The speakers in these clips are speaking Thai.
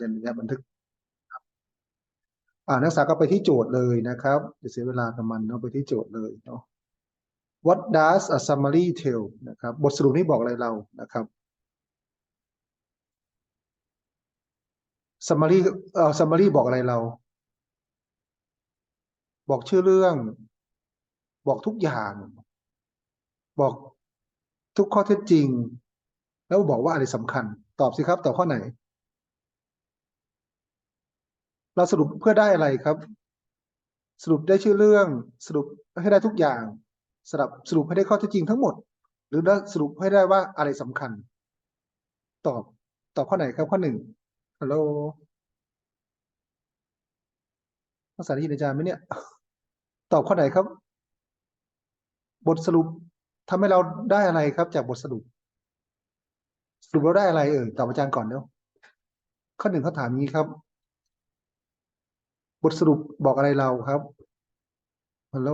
จะอนุญาตบันทึกอ่านักศึกษาก็ไปที่โจทย์เลยนะครับจะเสียเวลากับมันเนาะไปที่โจทย์เลยเนาะ What does a summary tell นะครับ บทสรุปนี้บอกอะไรเรานะครับ summary เอ่อ summary บอกอะไรเรา บอกชื่อเรื่อง บอกทุกอย่าง บอกทุกข้อเท็จจริง แล้วบอกว่าอะไรสำคัญ ตอบสิครับ ตอบข้อไหน เราสรุปเพื่อได้อะไรครับ สรุปได้ชื่อเรื่อง สรุปให้ได้ทุกอย่างสรุปสรุปให้ได้ข้อเท็จจริงทั้งหมด หรือสรุปให้ได้ว่าอะไรสำคัญ ตอบตอบข้อไหนครับข้อหนึ่งฮัลโหลภาษาได้ยินอาจารย์ไหมเนี่ย ตอบข้อไหนครับ บทสรุปทำให้เราได้อะไรครับ จากบทสรุป สรุปเราได้อะไรเอ่ยตอบอาจารย์ก่อนเนาะข้อหนึ่งเขาถามนี้ครับ ทสรุปบอกอะไรเราครับฮัลโหล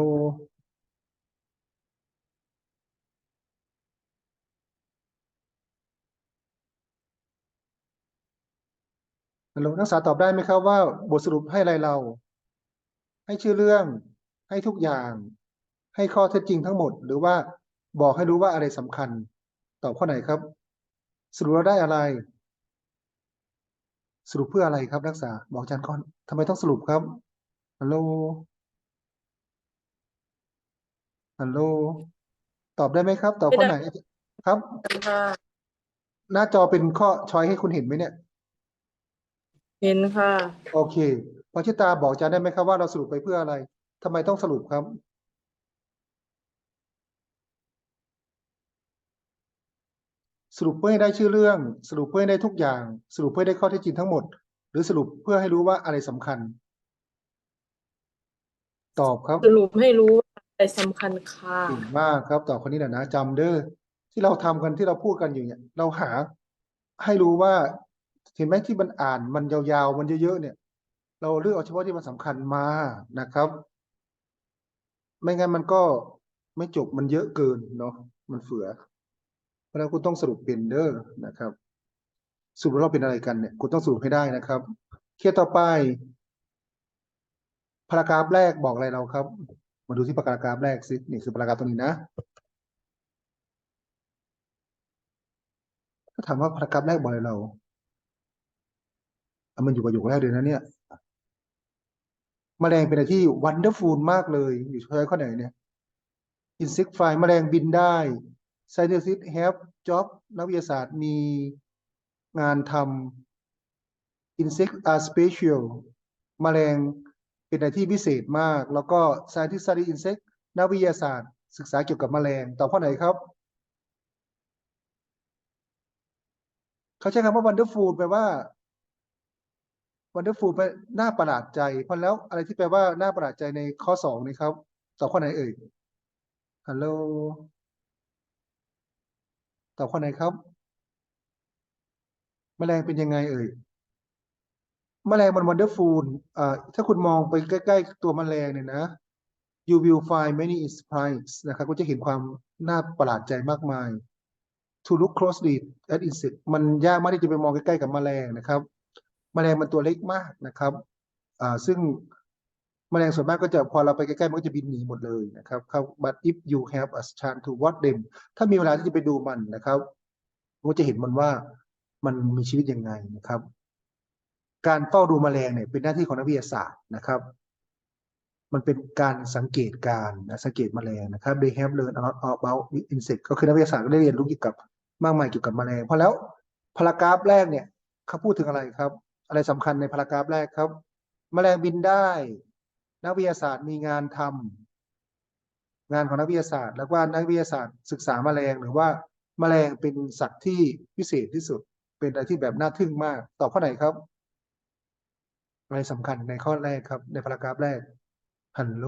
ฮัลโหลนักศึกษาตอบได้ไหมครับว่า บทสรุปให้อะไรเรา ให้ชื่อเรื่อง ให้ทุกอย่าง ให้ข้อเท็จจริงทั้งหมด หรือว่าบอกให้รู้ว่าอะไรสำคัญ ตอบข้อไหนครับ สรุปเราได้อะไร สรุปเพื่ออะไรครับนักศึกษาบอกอาจารย์ก่อนทำไมต้องสรุปครับฮัลโหลฮัลโหลตอบได้ไหมครับ ตอบข้อไหนครับค่ะหน้าจอเป็นข้อช้อยให้คุณเห็นไหมเนี่ย เห็นค่ะ โอเคพอชิตาบอกอาจารย์ได้ไหมครับว่าเราสรุปไปเพื่ออะไรทำไมต้องสรุปครับ สรุปเพื่อให้ได้ชื่อเรื่อง สรุปเพื่อให้ได้ทุกอย่าง สรุปเพื่อให้ได้ข้อเท็จจริงทั้งหมด หรือสรุปเพื่อให้รู้ว่าอะไรสำคัญ ตอบครับ สรุปให้รู้ว่าอะไรสำคัญค่ะเก่งมากครับ ตอบคนนี้แหละนะจำเด้อที่เราทำกันที่เราพูดกันอยู่เนี่ย เราหา ให้รู้ว่าเห็นไหมที่มันอ่านมันยาวๆ มันเยอะๆเนี่ย เราเลือกเอาเฉพาะที่มันสำคัญมานะครับ ไม่งั้นมันก็ไม่จบมันเยอะเกินเนาะมันเฟือ เพราะฉะนั้นคุณต้องสรุปเป็นเด้อนะครับ สรุปว่าเราเป็นอะไรกันเนี่ยคุณต้องสรุปให้ได้นะครับ เคสต่อไปพารากราฟแรกบอกอะไรเราครับ มาดูที่พารากราฟแรกสินี่คือพารากราฟตรงนี้นะถ้าถามว่าพารากราฟแรกบอกอะไรเราอะมันอยู่ประโยคแรกเลยนะเนี่ยแมลงเป็นอะไรที่ wonderful มากเลย อยู่ช้อยข้อไหนเนี่ย insect fly แมลงบินได้ scientists have job นักวิทยาศาสตร์มีงานทำ insect are special แมลงเป็นอะไรที่พิเศษมาก แล้วก็ scientists study insect นักวิทยาศาสตร์ ศึกษาเกี่ยวกับแมลงตอบข้อไหนครับ เขาใช้คำว่า wonderful แปลว่า wonderful แปลน่าประหลาดใจ เพราะแล้วอะไรที่แปลว่าน่าประหลาดใจในข้อสองนี้ครับ ตอบข้อไหนเอ่ยฮัลโหล ตอบข้อไหนครับ แมลงเป็นยังไงเอ่ยแมลงมัน wonderful อ่าถ้าคุณมองไปใกล้ ๆ ตัวแมลงเนี่ยนะ you will find many surprises นะครับก็จะเห็นความน่าประหลาดใจมากมาย to look closely at insect มันยากมากที่จะไปมองใกล้ ๆ กับแมลงนะครับ แมลงมันตัวเล็กมากนะครับอ่าซึ่ง แมลงส่วนมากก็จะพอเราไปใกล้ๆมันก็จะบินหนีหมดเลยนะครับครับ but if you have a chance to watch them ถ้ามีเวลาที่จะไปดูมันนะครับก็จะเห็นมันว่ามันมีชีวิตยังไงนะครับ การเฝ้าดูแมลงเนี่ยเป็นหน้าที่ของนักวิทยาศาสตร์นะครับ มันเป็นการสังเกตการนะสังเกตแมลงนะครับ they have learned a lot about insect ก็คือนักวิทยาศาสตร์ก็ได้เรียนรู้เกี่ยวกับมากมายเกี่ยวกับแมลงเพราะแล้วพารากราฟแรกเนี่ยเขาพูดถึงอะไรครับ อะไรสำคัญในพารากราฟแรกครับแมลงบินได้ นักวิทยาศาสตร์มีงานทำงานของนักวิทยาศาสตร์ แล้วว่านักวิทยาศาสตร์ศึกษาแมลงหรือว่าแมลงเป็นสัตว์ที่พิเศษที่สุด เป็นอะไรที่แบบน่าทึ่งมาก ตอบข้อไหนครับอะไรสำคัญในข้อแรกครับ ในพารากราฟแรกฮัลโหล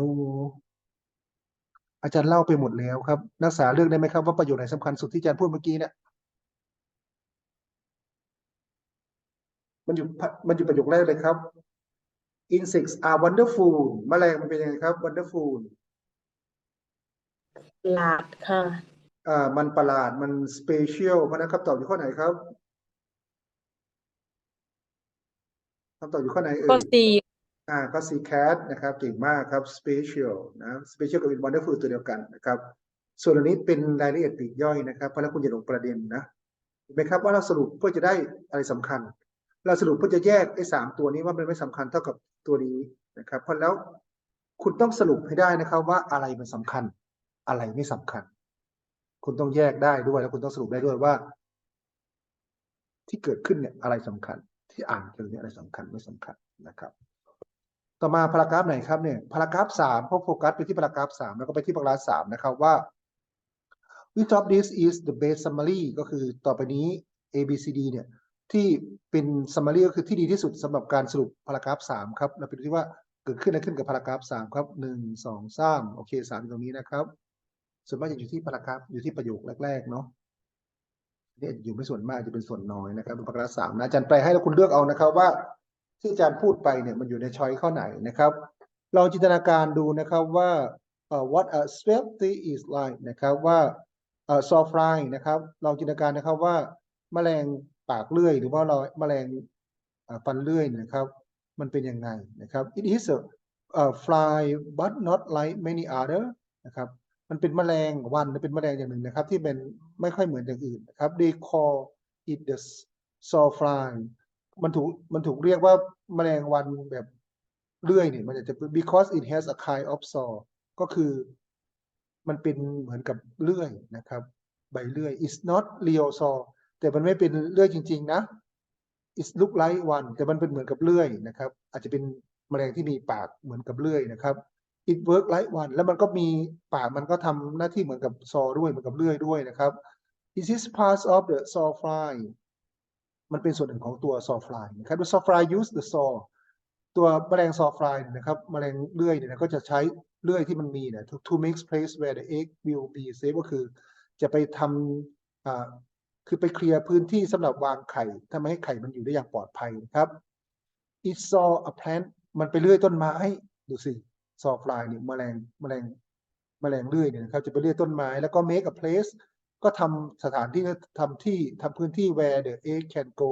อาจารย์เล่าไปหมดแล้วครับ นักศึกษาเลือกได้ไหมครับว่าประโยชน์ไหนสำคัญสุดที่อาจารย์พูดเมื่อกี้เนี่ยมันอยู่มันอยู่ประโยคแรกเลยครับ insects are wonderful แมลงมันเป็นยังไงครับ wonderful หลาดค่ะ อ่า มันประหลาด มัน special เพราะฉะนั้นคำตอบอยู่ข้อไหนครับคำตอบอยู่ข้อไหนเอ่ข้อยสี่อ่าก็ C cat นะครับเก่งมากครับ special นะ special กับ wonderful ตัวเดียวกันนะครับ ส่วนอันนี้เป็นรายละเอียดปลีกย่อยนะครับ เพราะฉะนั้นคุณอย่าลงประเด็นนะเห็นไหมครับว่าเราสรุปเพื่อจะได้อะไรสำคัญ เราสรุปเพื่อจะแยกไอ้สามตัวนี้ว่ามันไม่สำคัญเท่ากับ ตัวนี้นะครับเพราะแล้วคุณต้องสรุปให้ได้นะครับว่าอะไรมันสำคัญ อะไรไม่สำคัญ คุณต้องแยกได้ด้วยแล้วคุณต้องสรุปได้ด้วยว่า ที่เกิดขึ้นเนี่ยอะไรสำคัญ ที่อ่านเจอเนี่ยอะไรสำคัญไม่สำคัญนะครับ ต่อมาพารากราฟไหนครับเนี่ยพารากราฟสามเขาโฟกัสไปที่พารากราฟสามแล้วก็ไปที่พารากราฟสามนะครับว่า which of this is the best summary ก็คือต่อไปนี้ A B C D เนี่ย ที่เป็น summary ก็คือที่ดีที่สุดสำหรับการสรุปพารากราฟสามครับ เราไปดูที่ว่าเกิดขึ้นอะไรขึ้นกับพารากราฟสามครับหนึ่งสองสามโอเคสามตรงนี้นะครับ ส่วนมากจะอยู่ที่พารากราฟอยู่ที่ประโยคแรกๆเนาะนี่อยู่ไม่ส่วนมากจะเป็นส่วนน้อยนะครับเป็นพารากราฟสามนะอาจารย์แปให้แล้วคุณเลือกเอานะครับว่า ที่อาจารย์พูดไปเนี่ยมันอยู่ในช้อยข้อไหนนะครับลองจินตนาการดูนะครับว่าเอ่อ what a safety is like นะครับว่าเอ่อ sawfly นะครับลองจินตนาการนะครับว่าแมลง ปากเลื่อยหรือว่าเราแมลงฟันเลื่อยนยนะครับ มันเป็นยังไงนะครับ it is a uh, fly but not like many other นะครับ มันเป็นแมลงวันเป็นแมลงอย่างหนึ่งนะครับ ที่เป็นไม่ค่อยเหมือนอย่างอื่นนะครับ they call it the sawfly มันถูกมันถูกเรียกว่าแมลงวันแบบเลื่อยเนี่ยมันจะ because it has a kind of saw ก็คือมันเป็นเหมือนกับเลื่อยนะครับ ใบเลื่อย it's not real saw แต่มันไม่เป็นเลื่อยจริง ๆ นะ it's look like one แต่มันเป็นเหมือนกับเลื่อยนะครับ อาจจะเป็นแมลงที่มีปากเหมือนกับเลื่อยนะครับ it work like one แล้วมันก็มีปากมันก็ทำหน้าที่เหมือนกับซอด้วยเหมือนกับเลื่อยด้วยนะครับ it is part of the saw fly มันเป็นส่วนหนึ่งของตัว sawfly นะครับ the sawfly use the saw ตัวแมลง sawfly เนี่ยนะครับแมลงเลื่อยเนี่ยก็จะใช้เลื่อยที่มันมีนี่ย to, to make place where the egg will be safe ก็คือจะไปทำ คือไปเคลียร์พื้นที่สำหรับวางไข่ทำให้ไข่มันอยู่ได้อย่างปลอดภัยนะครับ it saw a plant มันไปเลื่อยต้นไม้ ดูสิ sawfly เนี่ยแมลงแมลงแมลงเลื่อยเนี่ยนะครับจะไปเลื่อยต้นไม้ แล้วก็ make a place ก็ทำสถานที่ทำที่ทำพื้นที่ where the egg can go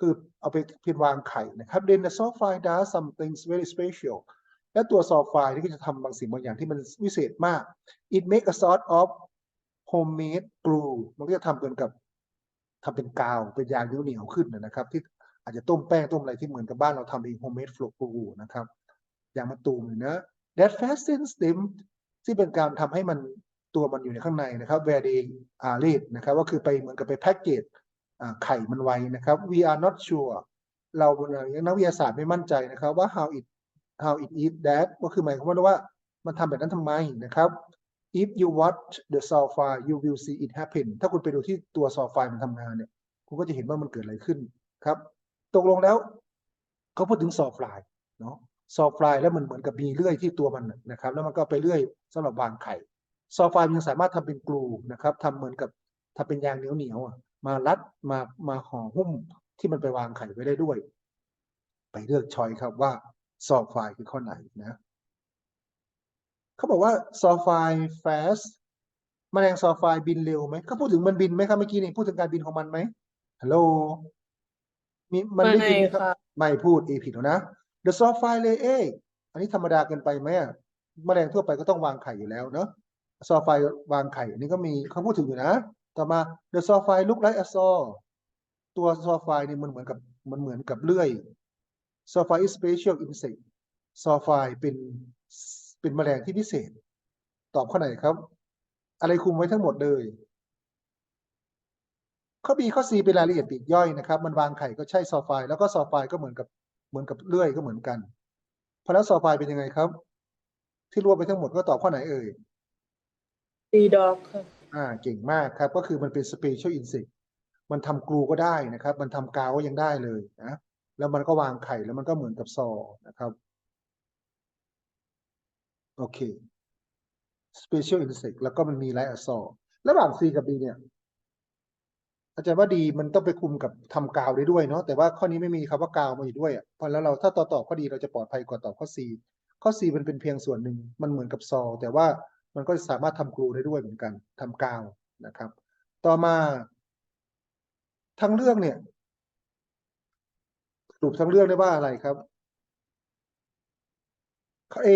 คือเอาไปเพียนวางไข่นะครับ then the sawfly does something very special และตัว sawfly นี่ก็จะทำบางสิ่งบางอย่างที่มันวิเศษมาก it make a sort of homemade glue มันก็จะทำเหมือนกับ ทำเป็นกาวเป็นยางเหนียวขึ้นนะครับ ที่อาจจะต้มแป้งต้มอะไรที่เหมือนกับบ้านเราทำเอง homemade flow glue นะครับอย่างมะตูมเนะ that fastens them ที่เป็นการทำให้มันตัวมันอยู่ในข้างในนะครับ where they are laid นะครับก็คือไปเหมือนกับไปแพ็กเกจไข่มันไว้นะครับ we are not sure เราอย่างนักวิทยาศาสตร์ไม่มั่นใจนะครับว่า how it how it is that ก็คือหมายความว่ามันทำแบบนั้นทำไมนะครับ if you watch the sulfur you will see it happen ถ้าคุณไปดูที่ตัว sulfur มันทำงานเนี่ย คุณก็จะเห็นว่ามันเกิดอะไรขึ้นครับ ตกลงแล้วเขาพูดถึง sulfur เนาะ sulfur แล้วมันเหมือนกับมีเลื่อยที่ตัวมันนะครับ แล้วมันก็ไปเลื่อยสำหรับวางไข่ sulfur มันยังสามารถทำเป็นกลูนะครับทำเหมือนกับทำเป็นยางเหนียวเหนียวๆมารัดมามาห่อหุ้มที่มันไปวางไข่ไว้ได้ด้วย ไปเลือกชอยครับว่า sulfur คือข้อไหนนะ เขาบอกว่า sulfur fast แมลง sulfur บินเร็วไหมเขาพูดถึงมันบินไหมครับเมื่อกี้นี่พูดถึงการบินของมันไหมฮัลโหลมีมันได้ยินไหมครับค่ะไม่พูดเอผิดแล้วนะ the sulfur lay egg อันนี้ธรรมดาเกินไปไหมอะแมลงทั่วไปก็ต้องวางไข่อยู่แล้วเนาะ sulfur วางไข่ อันนี้ก็มีเขาพูดถึงอยู่นะ ต่อมา the sulfur look like a saw ตัว sulfur นี่มันเหมือนกับมันเหมือนกับเลื่อย sulfur is special insect sulfur เป็น เป็นแมลงที่พิเศษ ตอบข้อไหนครับ อะไรคุมไว้ทั้งหมดเลยข้อ B ข้อ C เป็นรายละเอียดปลีกย่อยนะครับ มันวางไข่ก็ใช่ซอลไฟด์แล้วก็ซอลไฟด์ก็เหมือนกับเหมือนกับเลื่อยก็เหมือนกันเพราะแล้วซอลไฟด์เป็นยังไงครับ ที่รวมไปทั้งหมดก็ตอบข้อไหนเอ่ยตีดอกค่ะอ่าเก่งมากครับ ก็คือมันเป็น special insect มันทำกลูก็ได้นะครับ มันทำกาวก็ยังได้เลยนะแล้วมันก็วางไข่แล้วมันก็เหมือนกับซอนะครับ โอเค special insect แล้วก็มันมีไลอะซอระหว่าง C กับ B เนี่ยอาจารย์ว่าดีมันต้องไปคุมกับทำกาวได้ด้วยเนาะแต่ว่าข้อนี้ไม่มีคำว่ากาวมาอยู่ด้วยอะเพราะแล้วเราถ้าต่อตอบข้อดีเราจะปลอดภัยกว่าตอบข้อ C ข้อ C มันเป็นเพียงส่วนหนึ่งมันเหมือนกับซอ แต่ว่ามันก็สามารถทำกลูได้ด้วยเหมือนกันทำกาวนะครับ ต่อมา ทั้งเรื่องเนี่ยสรุปทั้งเรื่องได้ว่าอะไรครับข้อ A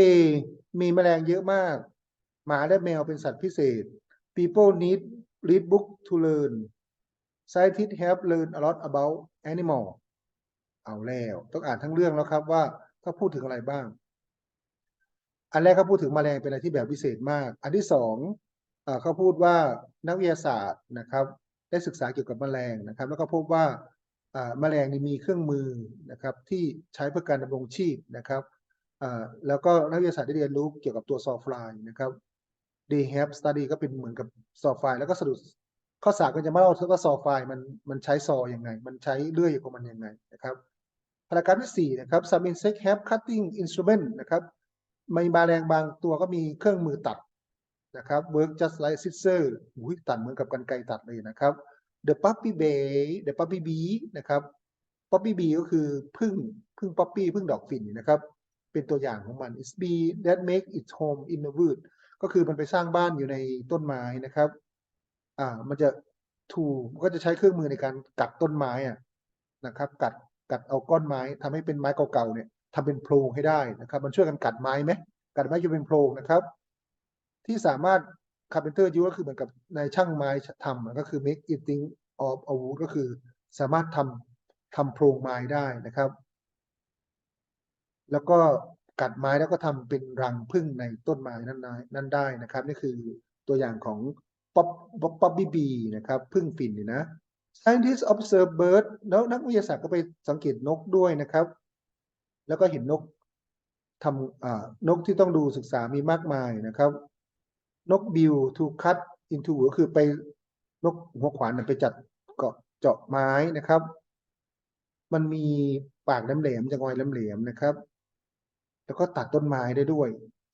มีแมลงเยอะมาก หมาและแมวเป็นสัตว์พิเศษ people need read book to learn scientists have learned a lot about animal เอาแล้ว ต้องอ่านทั้งเรื่องแล้วครับว่าเขาพูดถึงอะไรบ้าง อันแรกเขาพูดถึงแมลงเป็นอะไรที่แบบพิเศษมาก อันที่สองเอ่อเขาพูดว่านักวิทยาศาสตร์นะครับ ได้ศึกษาเกี่ยวกับแมลงนะครับ แล้วก็พบว่าแมลงนี่มีเครื่องมือนะครับที่ใช้เพื่อการดำรงชีพนะครับ แล้วก็นักวิทยาศาสตร์ได้เรียนรู้เกี่ยวกับตัวซอฟลายนะครับ they have study ก็เป็นเหมือนกับซอฟลายแล้วก็สรุปข้อสามก็จะมาเล่าว่าซอฟลายมันมันใช้ซอยังไง มันใช้เลื่อยของมันยังไงนะครับพารากาฟที่สี่นะครับ some insect have cutting instrument นะครับมีบาแมลงบางตัวก็มีเครื่องมือตัดนะครับ work just like scissor อุ้ยตัดเหมือนกับกรรไกรตัดเลยนะครับ the puppy bee the puppy bee นะครับ puppy bee ก็คือพึ่งพึ่ง puppy พึ่งดอกฝิ่นนะครับ เป็นตัวอย่างของมัน it's bee that make its home in the wood ก็คือมันไปสร้างบ้านอยู่ในต้นไม้นะครับ อ่า มันจะถูก็จะใช้เครื่องมือในการกัดต้นไม้อะนะครับ กัดกัดเอาก้อนไม้ทำให้เป็นไม้เก่าๆเนี่ยทำเป็นโพรงให้ได้นะครับ มันช่วยกันกัดไม้ไหมกัดไม้จะเป็นโพรงนะครับ ที่สามารถคาร์เพนเตอร์ยูก็คือเหมือนกับนายช่างไม้ทำก็คือ make eating of a wood ก็คือสามารถทำทำโพรงไม้ได้นะครับ แล้วก็กัดไม้แล้วก็ทำเป็นรังผึ้งในต้นไม้นั้นนั่นได้นะครับ นี่คือตัวอย่างของป๊อปป๊อปป๊อปบี้บีนะครับผึ้งฝิ่นนี่นะ scientists observe bird แล้วนักวิทยาศาสตร์ก็ไปสังเกตนกด้วยนะครับ แล้วก็เห็นนกทำนกที่ต้องดูศึกษามีมากมายนะครับ นกบิว to cut into ก็คือไปนกหัวขวานไปจัดเกาะเจาะไม้นะครับ มันมีปากแหลมๆจะงอยแหลมๆนะครับ แล้วก็ตัดต้นไม้ได้ด้วย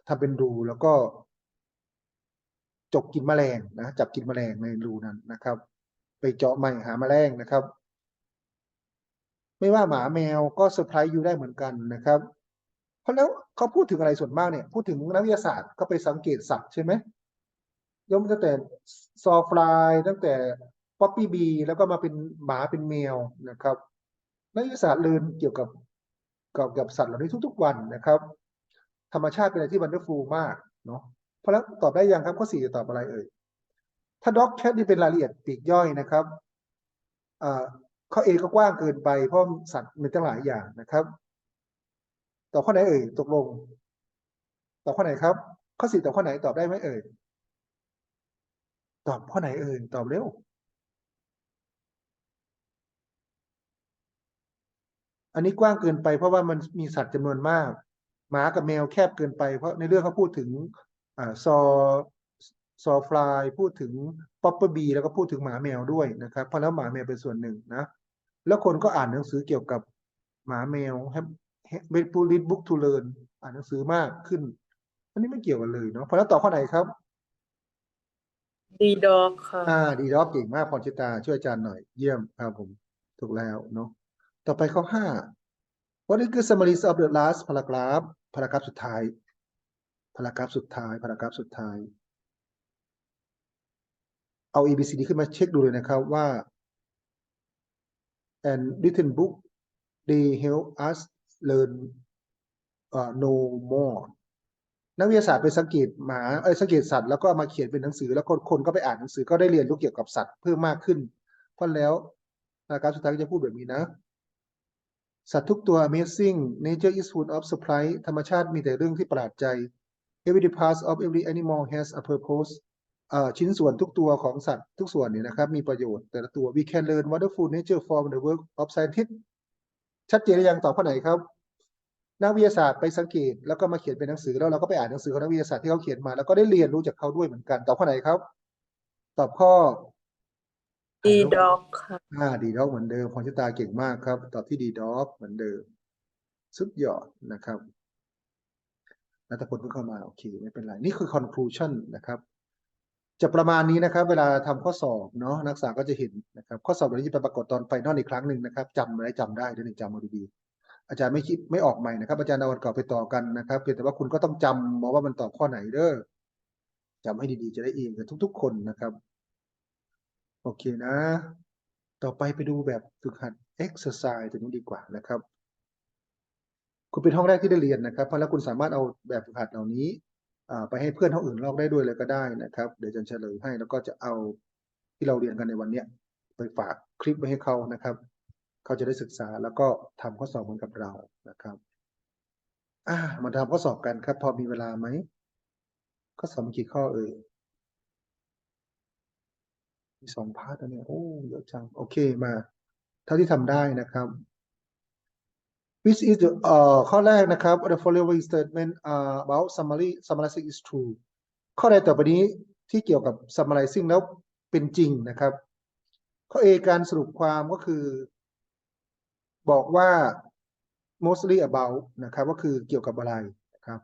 ทำเป็นรูแล้วก็จกกินแมลงนะจับกินแมลงในรูนั้นนะครับ ไปเจาะไม้หาแมลงนะครับ ไม่ว่าหมาแมวก็เซอร์ไพรส์อยู่ได้เหมือนกันนะครับ เพราะแล้วเขาพูดถึงอะไรส่วนมากเนี่ย พูดถึงนักวิทยาศาสตร์ก็ไปสังเกตสัตว์ใช่ไหมยกตั้งแต่ซอฟลายตั้งแต่ป๊อปปี้บีแล้วก็มาเป็นหมาเป็นแมวนะครับนักวิทยาศาสตร์เรียนเกี่ยวกับ กับสัตว์เหล่านี้ทุก ๆ วันนะครับ ธรรมชาติเป็นอะไรที่วันเดอร์ฟูลมากเนาะเพราะแล้วตอบได้ยังครับข้อสี่จะตอบอะไรเอ่ยถ้าด็อกแคทนี่เป็นรายละเอียดปีกย่อยนะครับอ่าข้อเอก็กว้างเกินไปเพราะสัตว์มีตั้งหลายอย่างนะครับตอบข้อไหนเอ่ยตกลงตอบข้อไหนครับ ข้อสี่ตอบข้อไหนตอบได้ไหมเอ่ยตอบข้อไหนเอ่ยตอบเร็ว อันนี้กว้างเกินไปเพราะว่ามันมีสัตว์จำนวนมาก หมากับแมวแคบเกินไป เพราะในเรื่องเขาพูดถึงอ่าซอซอฟลายพูดถึงป๊อปเปอร์บีแล้วก็พูดถึงหมาแมวด้วยนะครับ เพราะแล้วหมาแมวเป็นส่วนหนึ่งนะ แล้วคนก็อ่านหนังสือเกี่ยวกับหมาแมวเบดปูลิดบุ๊กทูเลิร์นอ่านหนังสือมากขึ้น อันนี้ไม่เกี่ยวกันเลยเนาะเพราะแล้วต่อบข้อไหนครับดีดอกค่ะอ่าดีด็อกเก่งมากพรชิตาช่วยอาจารย์หน่อยเยี่ยมครับผมถูกแล้วเนาะ ต่อไปข้อห้า What is the summary of the last paragraph พารากราฟสุดท้ายพารากราฟสุดท้ายพารากราฟสุดท้าย เอา A B C D ขึ้นมาเช็คดูเลยนะครับว่า and written book they help us learn uh, no more นักวิทยาศาสตร์ไปสังเกตหมาเอ้ยสังเกตสัตว์ แล้วก็มาเขียนเป็นหนังสือแล้วคนคนก็ไปอ่านหนังสือก็ได้เรียนรู้เกี่ยวกับสัตว์เพิ่มมากขึ้น เพราะแล้วนะครับสุดท้ายก็จะพูดแบบนี้นะ สัตว์ทุกตัว amazing nature is full of surprise ธรรมชาติมีแต่เรื่องที่ประหลาดใจ every part of every animal has a purpose ชิ้นส่วนทุกตัวของสัตว์ทุกส่วนเนี่ยนะครับมีประโยชน์แต่ละตัว we can learn wonderful nature from the work of scientists ชัดเจนหรือยังตอบข้อไหนครับ นักวิทยาศาสตร์ไปสังเกต แล้วก็มาเขียนเป็นหนังสือแล้วเราก็ไปอ่านหนังสือของนักวิทยาศาสตร์ที่เขาเขียนมา แล้วก็ได้เรียนรู้จากเขาด้วยเหมือนกันตอบข้อไหนครับ ตอบข้อ ดีด็อกค่ะอ่าดีด็อกเหมือนเดิมพรชิตาเก่งมากครับ ตอบที่ดีด็อกเหมือนเดิม สุดยอดนะครับนัตพลเพิ่งเข้ามาโอเคไม่เป็นไร นี่คือ conclusion นะครับ จะประมาณนี้นะครับ เวลาทำข้อสอบเนาะนักศึกษาก็จะเห็นนะครับ ข้อสอบวันนี้จะไปปรากฏตอนไฟนอลอีกครั้งหนึ่งนะครับจำอะไรจำได้เดี๋ยวหนึ่งจำเอาดีๆอาจารย์ไม่คิดไม่ออกใหม่นะครับ อาจารย์เอาวันเก่าไปต่อกันนะครับเพียงแต่ว่าคุณก็ต้องจำมาว่ามันตอบข้อไหนเด้อจำให้ดีๆจะได้เองกันทุก ๆ คนนะครับ โอเคนะ ต่อไปไปดูแบบฝึกหัด exercise ตัวนี้ดีกว่านะครับ คุณเป็นห้องแรกที่ได้เรียนนะครับ เพราะแล้วคุณสามารถเอาแบบฝึกหัดเหล่านี้ไปให้เพื่อนห้องอื่นลอกได้ด้วยเลยก็ได้นะครับ เดี๋ยวจะเฉลยให้แล้วก็จะเอาที่เราเรียนกันในวันนี้ไปฝากคลิปไว้ให้เขานะครับ เขาจะได้ศึกษาแล้วก็ทำข้อสอบเหมือนกับเรานะครับอ่ามาทำข้อสอบกันครับ พอมีเวลาไหมข้อสอบมีกี่ข้อเอ่ย มีสองพาร์ทนะเนี่ยโอ้เยอะจังโอเคมาเท่าที่ทำได้นะครับ which is the เอ่อข้อแรกนะครับ the following statement about summary summarizing is true ข้อใดต่อไปนี้ที่เกี่ยวกับ summarizing แล้วเป็นจริงนะครับ ข้อ A การสรุปความก็คือ บอกว่า mostly about นะครับ ก็คือเกี่ยวกับอะไรนะครับ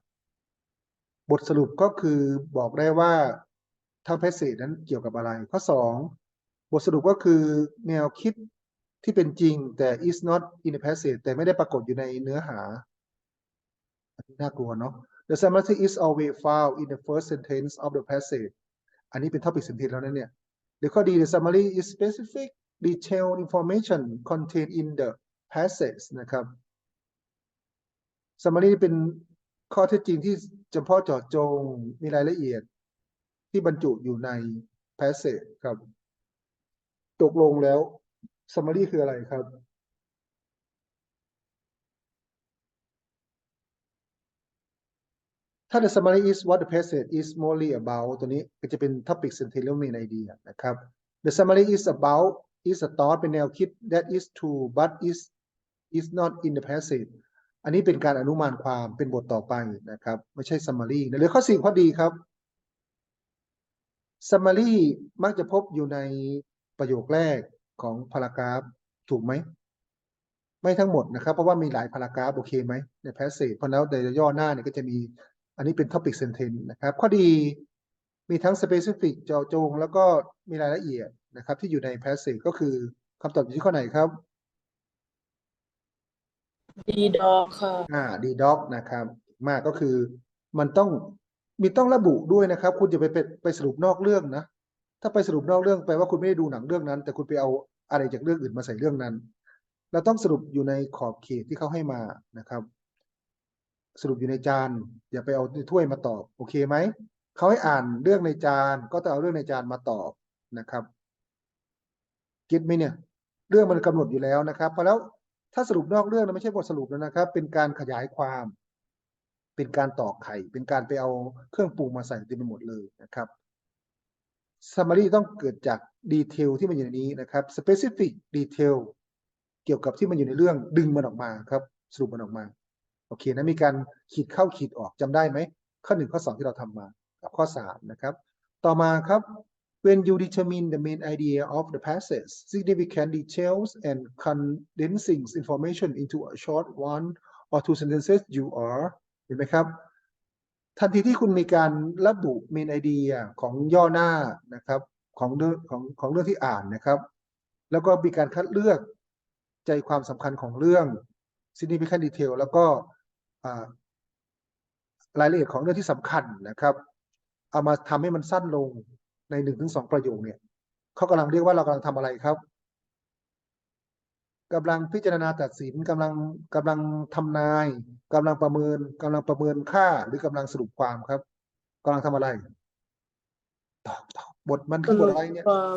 บทสรุปก็คือบอกได้ว่า ทั้ง passage นั้นเกี่ยวกับอะไร ข้อ 2 บทสรุปก็คือแนวคิดที่เป็นจริงแต่ is not in the passage แต่ไม่ได้ปรากฏอยู่ในเนื้อหาอันนี้น่ากลัวเนาะ The summary is always found in the first sentence of the passage อันนี้เป็น topic sentence แล้วนะเนี่ยหรือข้อดี the summary is specific detailed information contained in the passage นะครับ summary เป็นข้อเท็จจริงที่เฉพาะเจาะจงมีรายละเอียด ที่บรรจุอยู่ใน passage ครับ ตกลงแล้ว summary คืออะไรครับ ถ้า the summary is what the passage is mostly about ตัวนี้ก็จะเป็น topic sentence แล้ว main idea นะครับ the summary is about is a thought เป็นแนวคิด that is true but is is not in the passage อันนี้เป็นการอนุมานความเป็นบทต่อไปนะครับ ไม่ใช่ summary เหลือข้อสี่ข้อดีครับ summary มักจะพบอยู่ในประโยคแรกของพารากราฟถูกไหม ไม่ทั้งหมดนะครับ เพราะว่ามีหลายพารากราฟโอเคไหมใน passage เพราะแล้วในย่อหน้าเนี่ยก็จะมีอันนี้เป็น topic sentence นะครับ ข้อดีมีทั้ง specific เจาะจง แล้วก็มีรายละเอียดนะครับ ที่อยู่ใน passage ก็คือคำตอบอยู่ที่ข้อไหนครับดีดอค่ะ อ่าดีด็อกนะครับ มากก็คือมันต้อง มีต้องระบุด้วยนะครับ คุณจะไปไปไปสรุปนอกเรื่องนะ ถ้าไปสรุปนอกเรื่องแปลว่าคุณไม่ได้ดูหนังเรื่องนั้น แต่คุณไปเอาอะไรจากเรื่องอื่นมาใส่เรื่องนั้น เราต้องสรุปอยู่ในขอบเขตที่เขาให้มานะครับ สรุปอยู่ในจานอย่าไปเอาในถ้วยมาตอบโอเคไหมเขาให้อ่านเรื่องในจานก็ต้องเอาเรื่องในจานมาตอบนะครับเก็ตไหมเนี่ย เรื่องมันกำหนดอยู่แล้วนะครับเพราะแล้วถ้าสรุปนอกเรื่องนะไม่ใช่บทสรุปแล้วนะครับ เป็นการขยายความ เป็นการตอกไข่ เป็นการไปเอาเครื่องปรุงมาใส่เต็มไปหมดเลยนะครับ summary ต้องเกิดจากดีเทลที่มันอยู่ในนี้นะครับ specific detail เกี่ยวกับที่มันอยู่ในเรื่องดึงมันออกมาครับ สรุปมันออกมา โอเคนะมีการขีดเข้าขีดออกจำได้ไหม ข้อหนึ่งข้อสองที่เราทำมา กับข้อสามนะครับ ต่อมาครับ when you determine the main idea of the passage significant details and condensing information into a short one or two sentences you are เห็นไหมครับ ทันทีที่คุณมีการระบุ main idea ของย่อหน้านะครับของเรื่องของของเรื่องที่อ่านนะครับ แล้วก็มีการคัดเลือกใจความสำคัญของเรื่อง significant detail แล้วก็รายละเอียดของเรื่องที่สำคัญนะครับ เอามาทำให้มันสั้นลงในหนึ่งถึงสองประโยคเนี่ยเขากำลังเรียกว่าเรากำลังทำอะไรครับ กำลังพิจารณาตัดสินกำลังกำลังทำนายกำลังประเมินกำลังประเมินค่า หรือกำลังสรุปความครับกำลังทำอะไรตอบตอบบทมันสคือบรุทปอะไรเนี่ยความ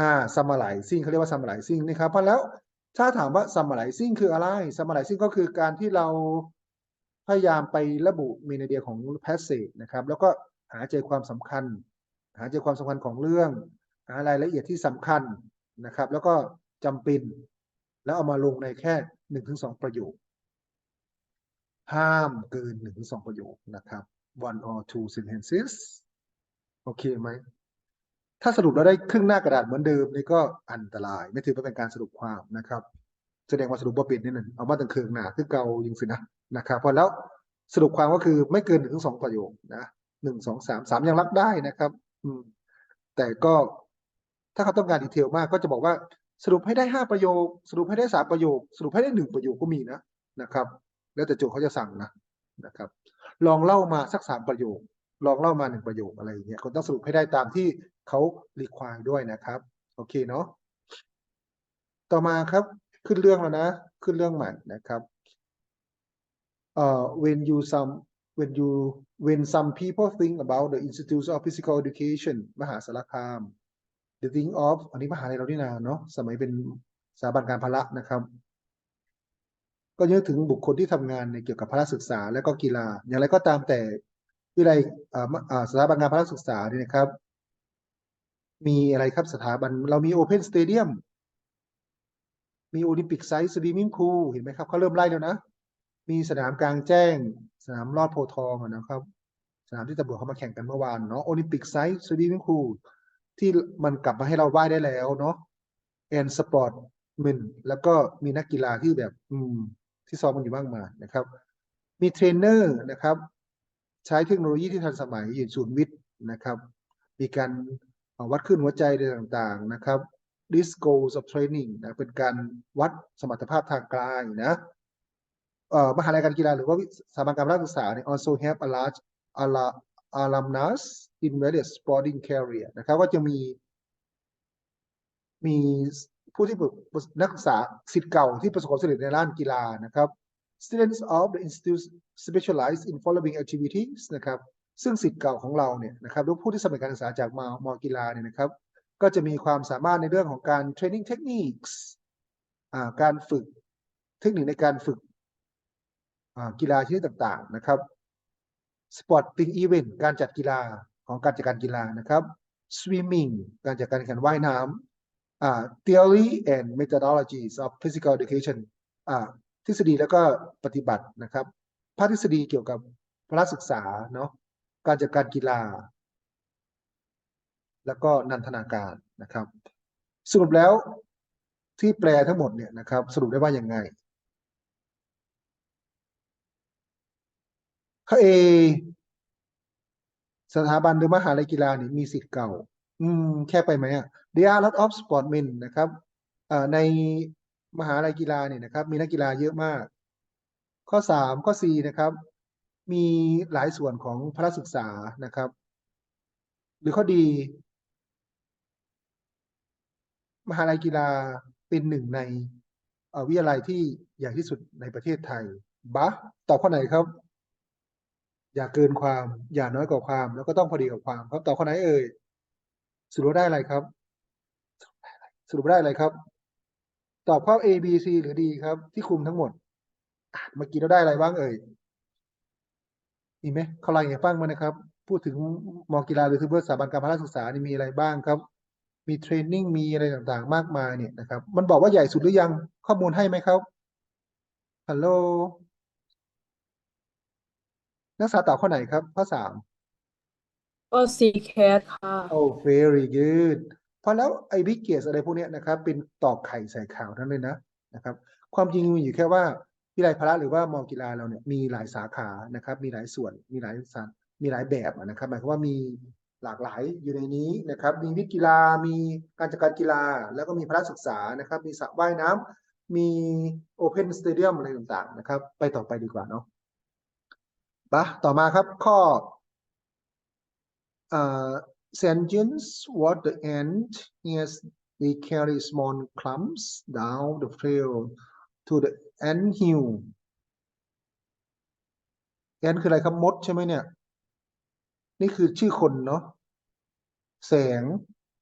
อ่าซัมมาไลซิ่งเขาเรียกว่าซัมมาไลซิ่งนะครับเพราะแล้วถ้าถามว่าซัมมาไลซิ่งคืออะไรซัมมาไลซิ่งก็คือการที่เราพยายามไประบุเมนเดียของแพสเซจนะครับ แล้วก็หาใจความสำคัญ หาใจความสำคัญของเรื่อง หารายละเอียดที่สำคัญนะครับ แล้วก็จำเป็น แล้วเอามาลงในแค่หนึ่งถึงสองประโยค ห้ามเกินหนึ่งถึงสองประโยคนะครับ one or two sentences โอเคไหม ถ้าสรุปแล้วได้ครึ่งหน้ากระดาษเหมือนเดิมนี่ก็อันตราย ไม่ถือว่าเป็นการสรุปความนะครับ แสดงว่าสรุปว่าเป็นนี่นั่นเอามาตั้งเคืองหนาคือเกายิงสินะนะครับพอแล้วสรุปความก็คือไม่เกินหนึ่งถึงสองประโยคนะหนึ่งสองสามสามยังรับได้นะครับ อืมแต่ก็ถ้าเขาต้องการดีเทลมากก็จะบอกว่า สรุปให้ได้ห้าประโยค สรุปให้ได้สามประโยค สรุปให้ได้หนึ่งประโยคก็มีนะนะครับ แล้วแต่โจทย์เขาจะสั่งนะนะครับ ลองเล่ามาสักสามประโยค ลองเล่ามาหนึ่งประโยคอะไรอย่างเงี้ยคนต้องสรุปให้ได้ตามที่เขารีควายด้วยนะครับ โอเคเนาะต่อมาครับขึ้นเรื่องแล้วนะ ขึ้นเรื่องใหม่นะครับ uh, when you some when you when some people think about the institutes of Physical Education มหาสารคาม the think of อันนี้มหาลัยเรานี่นาเนาะสมัยเป็นสถาบันการพละนะครับ ก็นึกถึงบุคคลที่ทำงานในเกี่ยวกับพละศึกษาและก็กีฬา อย่างไรก็ตามแต่วิทยาลัยอ่ามอ่าสถาบันการพละศึกษาเนี่ยนะครับ มีอะไรครับสถาบันเรามี Open Stadium มีโอลิมปิกไซส์สวิมมิ่งพูลเห็นไหมครับเขาเริ่มไล่แล้วนะ มีสนามกลางแจ้ง สนามลอดโพทองนะครับ สนามที่ตำรวจเขามาแข่งกันเมื่อวานเนาะโอลิมปิกไซส์สวิมมิ่งพูล ที่มันกลับมาให้เราว่ายได้แล้วเนาะแอนสปอร์ตมินแล้วก็มีนักกีฬาที่แบบ อืม ที่ซ้อมกันอยู่มากมายนะครับ มีเทรนเนอร์นะครับ ใช้เทคโนโลยีที่ทันสมัยอยู่ศูนย์วิทย์นะครับ มีการวัดคลื่นหัวใจอะไรต่างๆนะครับ this goals of training นะเป็นการวัดสมรรถภาพทางกายนะเอ่อมหาลัยการกีฬาหรือว่าสถาบันการศึกษาเนี่ย also have a large ala- alumnus in various sporting career นะครับก็จะมี มีผู้ที่ประสนักศึกษาสิทธิ์เก่าที่ประสบความสำเร็จในด้านกีฬานะครับ students of the institute specialize in following activities นะครับซึ่งสิทธิ์เก่าของเราเนี่ยนะครับหรือผู้ที่สำเร็จการศึกษาจากมมกีฬาเนี่ยนะครับ ก็จะมีความสามารถในเรื่องของการ training techniques การฝึกเทคนิคในการฝึกกีฬาชนิดต่างๆนะครับ sporting event การจัดกีฬาของการจัดการกีฬานะครับ swimming การจัดการแข่งขันว่ายน้ำอ่า theory and methodologies of physical education อ่าทฤษฎีแล้วก็ปฏิบัตินะครับ ภาคทฤษฎีเกี่ยวกับพละศึกษาเนาะการจัดการกีฬา แล้วก็นันทนาการนะครับ สรุปแล้วที่แปลทั้งหมดเนี่ยนะครับ สรุปได้ว่ายังไง ข้อสถาบันหรือมหาลัยกีฬานี่มีสิทธิ์เก่า อืม แค่ไปไหมอะ There are lot of sportmen นะครับในมหาลัยกีฬาเนี่ยนะครับ มีนักกีฬาเยอะมาก ข้อสามข้อสี่นะครับ มีหลายส่วนของพละศึกษานะครับ หรือข้อดี มหาลัยกีฬาเป็นหนึ่งในวิทยาลัยที่ใหญ่ที่สุดในประเทศไทยบะตอบข้อไหนครับ อย่าเกินความ อย่าน้อยกว่าความ แล้วก็ต้องพอดีกับความครับตอบข้อไหนเอ่ยสรุปได้อะไรครับ สรุปได้อะไรครับ ตอบข้อ A B C หรือ D ครับ ที่คุมทั้งหมดเมื่อกี้เราได้อะไรบ้างเอ่ยมีไหมเขาไล่ให้ฟังมานะครับ พูดถึงมอกีฬาหรือคือสถาบันการพละศึกษานี่มีอะไรบ้างครับ มีเทรนนิ่งมีอะไรต่างๆ มากมายเนี่ยนะครับ มันบอกว่าใหญ่สุดหรือยังข้อมูลให้ไหมครับฮัลโหล นักศึกษาตอบข้อไหนครับ ข้อสามก็ซีแคทค่ะ โอ้ very good เพราะแล้วไอ้บิ๊กเกสอะไรพวกเนี้ยนะครับ เป็นตอกไข่ใส่ข่าวทั้งนั้นเลยนะนะครับ ความจริงมีอยู่แค่ว่าวิทยาลัยพละหรือว่ามอกีฬาเราเนี่ยมีหลายสาขานะครับ มีหลายส่วนมีหลายสารมีหลายแบบอะนะครับหมายความว่ามีหลากหลายอยู่ในนี้นะครับ มีวิทย์กีฬา มีการจัดการกีฬา แล้วก็มีพละศึกษานะครับ มีสระว่ายน้ำมีโอเพนสเตเดียมอะไรต่างๆนะครับ ไปต่อไปดีกว่าเนาะ ปะต่อมาครับข้อ uh, sentence what the ant is they carry small clumps down the trail to the ant hill ant คืออะไรครับมดใช่ไหมเนี่ย นี่คือชื่อคนเนาะแสง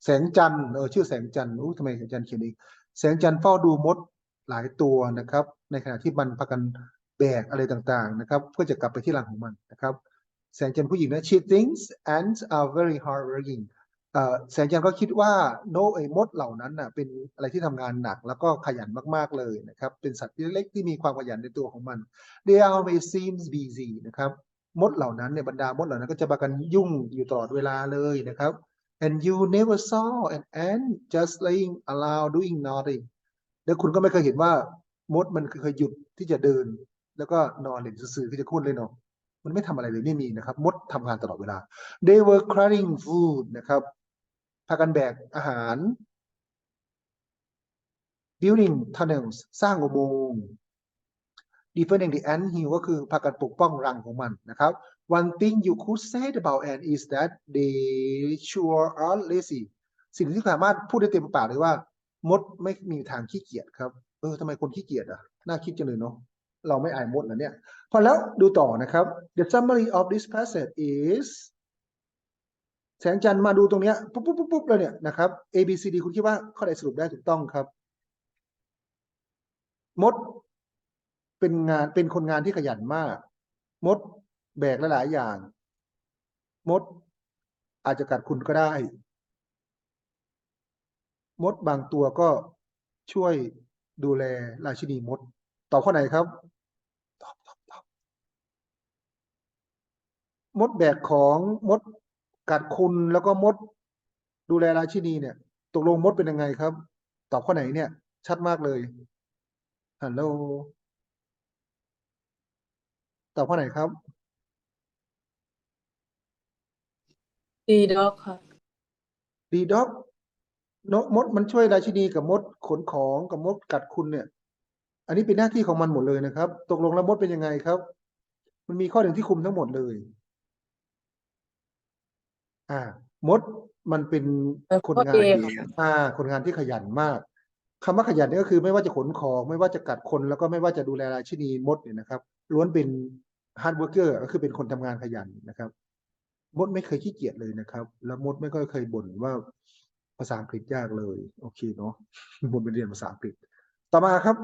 แสงจันทร์เออชื่อแสงจันทร์อู้ทำไมแสงจันทร์เขียนอีกแสงจันทร์เฝ้าดูมดหลายตัวนะครับ ในขณะที่มันพากัน แบกอะไรต่างๆนะครับเพื่อจะกลับไปที่รังของมันนะครับแสงจันทร์ผู้หญิงนะ she thinks ants are very hardworking เอ่อแสงจันทร์ก็คิดว่าโนไอ้มดเหล่านั้นน่ะเป็นอะไรที่ทำงานหนักแล้วก็ขยันมากๆเลยนะครับเป็นสัตว์เล็กๆที่มีความขยันในตัวของมัน they always seems busy นะครับมดเหล่านั้นเนี่ยบรรดามดเหล่านั้นก็จะมากันยุ่งอยู่ตลอดเวลาเลยนะครับ and you never saw an ant just laying around doing nothing แล้วคุณก็ไม่เคยเห็นว่ามดมันเคยหยุดที่จะเดิน แล้วก็นอนเล่นซื่อๆคือจะคุ้นเลยเนาะมันไม่ทำอะไรเลยไม่มีนะครับมดทำงานตลอดเวลา they were carrying food นะครับพากันแบกอาหาร building tunnels สร้างอุโมงค์ defending the ant hill ก็คือพากันปกป้องรังของมันนะครับ one thing you could say about ant is that they sure are lazy สิ่งที่สามารถพูดได้เต็มปากเลยว่า มดไม่มีทางขี้เกียจครับ เออทำไมคนขี้เกียจอะ น่าคิดจังเลยเนาะ เราไม่อ่านมดแล้วเนี่ย พอแล้วดูต่อนะครับ the summary of this passage is แสงจันทร์มาดูตรงเนี้ยปุ๊บปุ๊บปุ๊บปุ๊บแล้วเนี่ยนะครับ A B C D คุณคิดว่าข้อใดสรุปได้ถูกต้องครับ มดเป็นงานเป็นคนงานที่ขยันมาก มดแบกหลายๆอย่าง มดอาจจะกัดคุณก็ได้ มดบางตัวก็ช่วยดูแลราชินีมด ตอบข้อไหนครับ ตอบตอบตอบ มดแบกของมดกัดคุณแล้วก็มดดูแลราชินีเนี่ย ตกลงมดเป็นยังไงครับ ตอบข้อไหนเนี่ย ชัดมากเลยฮัลโหลตอบข้อไหนครับ ดีด็อกค่ะดีด็อกนกมดมันช่วยราชินีกับมดขนของกับมดกัดคุณเนี่ย อันนี้เป็นหน้าที่ของมันหมดเลยนะครับ ตกลงแล้วมดเป็นยังไงครับ มันมีข้อหนึ่งที่คุมทั้งหมดเลย อ่ามดมันเป็นเอ่อคนข้องาน A ที่ค่ะอ่า คนงานที่ขยันมากคำว่าขยันเนี่ยก็คือไม่ว่าจะขนของ ไม่ว่าจะกัดคนแล้วก็ไม่ว่าจะดูแลราชินีมดเนี่ยนะครับ ล้วนเป็นฮาร์ดเวิร์กเกอร์ก็คือเป็นคนทำงานขยันนะครับ มดไม่เคยขี้เกียจเลยนะครับ แล้วมดไม่ค่อยเคยบ่นว่าภาษาอังกฤษยากเลย โอเคเนาะมดไปเรียนภาษาอังกฤษ ต่อมาครับ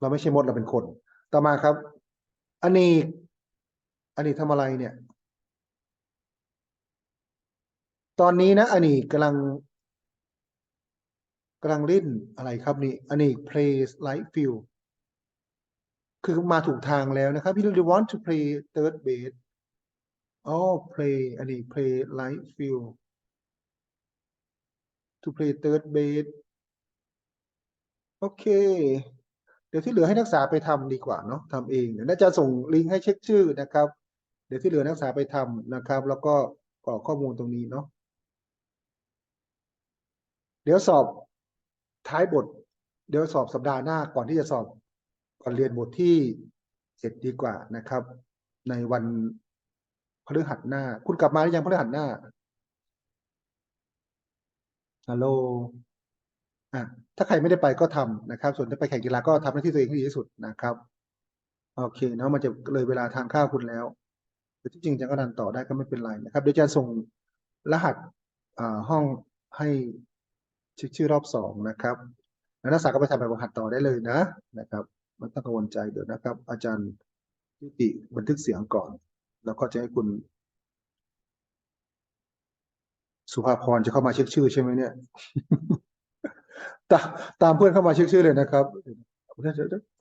เราไม่ใช่มดเราเป็นคน ต่อมาครับอเนกอเนกทำอะไรเนี่ย ตอนนี้นะอเนกกำลังกำลังเล่นอะไรครับนี่อเนก play light field คือมาถูกทางแล้วนะครับ you really want to play third base อ๋อ play อันนี้ play light field to play third base โอเค เดี๋ยวที่เหลือให้นักศึกษาไปทำดีกว่าเนาะทำเองเดี๋ยวน่าจะส่งลิงก์ให้เช็คชื่อนะครับ เดี๋ยวที่เหลือนักศึกษาไปทำนะครับ แล้วก็กรอกข้อมูลตรงนี้เนาะ เดี๋ยวสอบท้ายบท เดี๋ยวสอบสัปดาห์หน้าก่อนที่จะสอบก่อนเรียนบทที่เสร็จดีกว่านะครับ ในวันพฤหัสหน้า คุณกลับมาหรือยังพฤหัสหน้าฮัลโหลอะถ้าใครไม่ได้ไปก็ทำนะครับ ส่วนถ้าไปแข่งกีฬาก็ทำหน้าที่ตัวเองให้ดีที่สุดนะครับ โอเคเนาะมันจะเลยเวลาทานข้าวคุณแล้วแต่ที่จริงจะก็ดันต่อได้ก็ไม่เป็นไรนะครับ เดี๋ยวจะส่งรหัสอ่าห้องให้ เช็คชื่อรอบสองนะครับนักศึกษาก็ไปทำแบบฝึกหัดต่อได้เลยนะนะครับไม่ต้องกังวลใจเดี๋ยวนะครับ อาจารย์ยุติบันทึกเสียงก่อน แล้วก็จะให้คุณ สุภาพรจะเข้ามาเช็คชื่อใช่ไหมเนี่ยตามตามเพื่อนเข้ามาเช็คชื่อเลยนะครับ